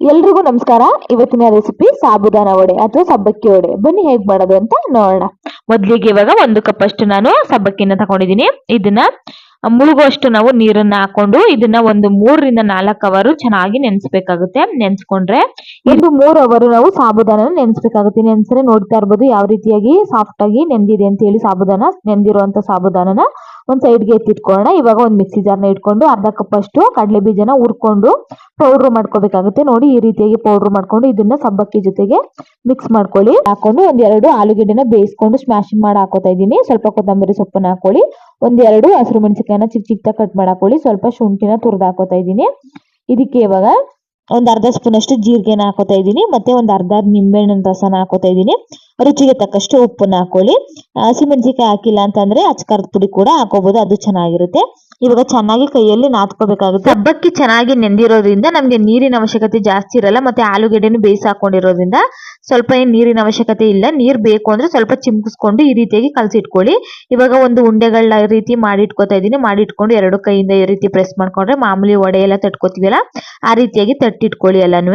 ಎಲ್ರಿಗೂ ನಮಸ್ಕಾರ. ಇವತ್ತಿನ ರೆಸಿಪಿ ಸಾಬುದಾನ ವಡೆ ಅಥವಾ ಸಬ್ಬಕ್ಕಿ ವಡೆ. ಬನ್ನಿ ಹೇಗ್ ಮಾಡೋದು ಅಂತ ನೋಡೋಣ. ಮೊದ್ಲಿಗೆ ಇವಾಗ ಒಂದು ಕಪ್ ಅಷ್ಟು ನಾನು ಸಬ್ಬಕ್ಕಿನ ತಗೊಂಡಿದ್ದೀನಿ. ಇದನ್ನ ಮುಳುಗುವಷ್ಟು ನಾವು ನೀರನ್ನ ಹಾಕೊಂಡು ಇದನ್ನ ಒಂದು ಮೂರರಿಂದ ನಾಲ್ಕು ಅವರು ಚೆನ್ನಾಗಿ ನೆನೆಸ್ಬೇಕಾಗುತ್ತೆ. ನೆನ್ಸ್ಕೊಂಡ್ರೆ ಇದು ಮೂರ್ ಅವರು ನಾವು ಸಾಬುದಾನ ನೆನೆಸ್ಬೇಕಾಗುತ್ತೆ. ನೆನ್ಸ್ರೆ ನೋಡ್ತಾ ಇರ್ಬೋದು ಯಾವ ರೀತಿಯಾಗಿ ಸಾಫ್ಟ್ ಆಗಿ ನೆಂದಿದೆ ಅಂತ ಹೇಳಿ ಸಾಬುದಾನ. ನೆಂದಿರುವಂತ ಸಾಬುದಾನನ ಒಂದ್ ಸೈಡ್ಗೆ ಎತ್ತಿಟ್ಕೊಳ್ಳೋಣ. ಇವಾಗ ಒಂದ್ ಮಿಕ್ಸಿ ಜಾರ್ನ ಇಟ್ಕೊಂಡು ಅರ್ಧ ಕಪ್ ಅಷ್ಟು ಕಡಲೆ ಬೀಜನ ಹುರ್ಕೊಂಡು ಪೌಡರ್ ಮಾಡ್ಕೋಬೇಕಾಗುತ್ತೆ. ನೋಡಿ ಈ ರೀತಿಯಾಗಿ ಪೌಡರ್ ಮಾಡ್ಕೊಂಡು ಇದನ್ನ ಸಬ್ಬಕ್ಕಿ ಜೊತೆಗೆ ಮಿಕ್ಸ್ ಮಾಡ್ಕೊಳ್ಳಿ. ಹಾಕೊಂಡು ಒಂದ್ ಎರಡು ಆಲೂಗೆಡ್ಡೆನ ಬೇಯಿಸ್ಕೊಂಡು ಸ್ಮ್ಯಾಶಿಂಗ್ ಮಾಡಿ ಹಾಕೋತಾ ಇದೀನಿ ಸ್ವಲ್ಪ ಕೊತ್ತಂಬರಿ ಸೊಪ್ಪನ್ನ ಹಾಕೊಳ್ಳಿ. ಒಂದ್ ಎರಡು ಹಸಿರು ಮೆಣಸಿಕಾಯನ್ನ ಚಿಕ್ಕ ಚಿಕ್ಕದಾಗ ಕಟ್ ಮಾಡಾಕೊಳ್ಳಿ. ಸ್ವಲ್ಪ ಶುಂಠಿನ ತುರ್ದು ಹಾಕೋತಾ ಇದ್ದೀನಿ. ಇದಕ್ಕೆ ಇವಾಗ ಒಂದ್ ಅರ್ಧ ಸ್ಪೂನ್ ಅಷ್ಟು ಜೀರಿಗೆನ ಹಾಕೋತಾ ಇದ್ದೀನಿ. ಮತ್ತೆ ಒಂದ್ ಅರ್ಧ ನಿಂಬೆಹಣ್ಣಿನ ರಸನ ಹಾಕೋತಾ ಇದ್ದೀನಿ. ರುಚಿಗೆ ತಕ್ಕಷ್ಟು ಉಪ್ಪನ್ನ ಹಾಕೊಳ್ಳಿ. ಹಸಿಮೆಣಸಿಕಾಯಿ ಹಾಕಿಲ್ಲ ಅಂತಂದ್ರೆ ಅಚ್ಕಾರದ ಪುಡಿ ಕೂಡ ಹಾಕೋಬಹುದು ಅದು ಚೆನ್ನಾಗಿರುತ್ತೆ. ಇವಾಗ ಚೆನ್ನಾಗಿ ಕೈಯಲ್ಲಿ ನಾದ್ಕೋಬೇಕಾಗುತ್ತೆ. ಹಬ್ಬಕ್ಕೆ ಚೆನ್ನಾಗಿ ನೆಂದಿರೋದ್ರಿಂದ ನಮಗೆ ನೀರಿನ ಅವಶ್ಯಕತೆ ಜಾಸ್ತಿ ಇರಲ್ಲ, ಮತ್ತೆ ಆಲೂಗೆಡ್ಡೆನು ಬೇಯಿಸಿ ಹಾಕೊಂಡಿರೋದ್ರಿಂದ ಸ್ವಲ್ಪ ಏನ್ ನೀರಿನ ಅವಶ್ಯಕತೆ ಇಲ್ಲ. ನೀರ್ ಬೇಕು ಅಂದ್ರೆ ಸ್ವಲ್ಪ ಚಿಮ್ಕಿಸ್ಕೊಂಡು ಈ ರೀತಿಯಾಗಿ ಕಲಸಿಟ್ಕೊಳ್ಳಿ. ಇವಾಗ ಒಂದು ಉಂಡೆಗಳ ರೀತಿ ಮಾಡಿ ಇಟ್ಕೋತಾ ಇದೀನಿ ಮಾಡಿ ಇಟ್ಕೊಂಡು ಎರಡು ಕೈಯಿಂದ ಈ ರೀತಿ ಪ್ರೆಸ್ ಮಾಡ್ಕೊಂಡ್ರೆ ಮಾಮೂಲಿ ವಡೆ ಎಲ್ಲ ತಟ್ಕೋತೀವಲ್ಲ, ಆ ರೀತಿಯಾಗಿ ತಟ್ಟಿಟ್ಕೊಳ್ಳಿ ಎಲ್ಲಾನು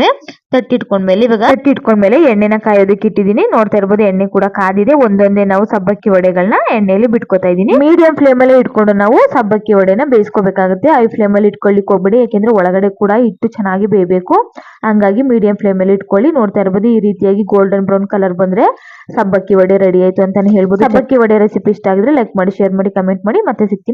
ತಟ್ಟಿಟ್ಕೊಂಡ್ಮೇಲೆ ಇವಾಗ ತಟ್ಟಿಟ್ಕೊಂಡ್ಮೇಲೆ ಎಣ್ಣೆನ ಕಾಯೋದಕ್ಕೆ ಇಟ್ಟಿದ್ದೀನಿ. ನೋಡ್ತಾ ಇರ್ಬೋದು ಎಣ್ಣೆ ಕೂಡ ಕಾದಿದೆ. ಒಂದೊಂದೇ ನಾವು ಸಬ್ಬಕ್ಕಿ ವಡೆಗಳನ್ನ ಎಣ್ಣೆಯಲ್ಲಿ ಬಿಟ್ಕೋತಾ ಇದೀನಿ ಮೀಡಿಯಂ ಫ್ಲೇಮ್ ಅಲ್ಲಿ ಇಟ್ಕೊಂಡು ನಾವು ಸಬ್ಬಕ್ಕಿ ವಡೆನ ಬೇಯಿಸ್ಕೋಬೇಕಾಗುತ್ತೆ. ಹೈ ಫ್ಲೇಮ್ ಅಲ್ಲಿ ಇಟ್ಕೊಳ್ಳಿಕ್ ಹೋಗ್ಬೇಡಿ ಯಾಕೆಂದ್ರೆ ಒಳಗಡೆ ಕೂಡ ಇಟ್ಟು ಚೆನ್ನಾಗಿ ಬೇಯಬೇಕು. ಹಂಗಾಗಿ ಮೀಡಿಯಂ ಫ್ಲೇಮ್ ಅಲ್ಲಿ ಇಟ್ಕೊಳ್ಳಿ. ನೋಡ್ತಾ ಇರ್ಬೋದು ಈ ರೀತಿಯಾಗಿ ಗೋಲ್ಡನ್ ಬ್ರೌನ್ ಕಲರ್ ಬಂದ್ರೆ ಸಬ್ಬಕ್ಕಿ ವಡೆ ರೆಡಿ ಆಯ್ತು ಅಂತಾನೆ ಹೇಳ್ಬೋದು. ಸಬ್ಬಕ್ಕಿ ವಡೆ ರೆಸಿಪಿ ಇಷ್ಟ ಆಗಿದ್ರೆ ಲೈಕ್ ಮಾಡಿ ಶೇರ್ ಮಾಡಿ ಕಮೆಂಟ್ ಮಾಡಿ. ಮತ್ತೆ ಸಿಗ್ತೀನಿ.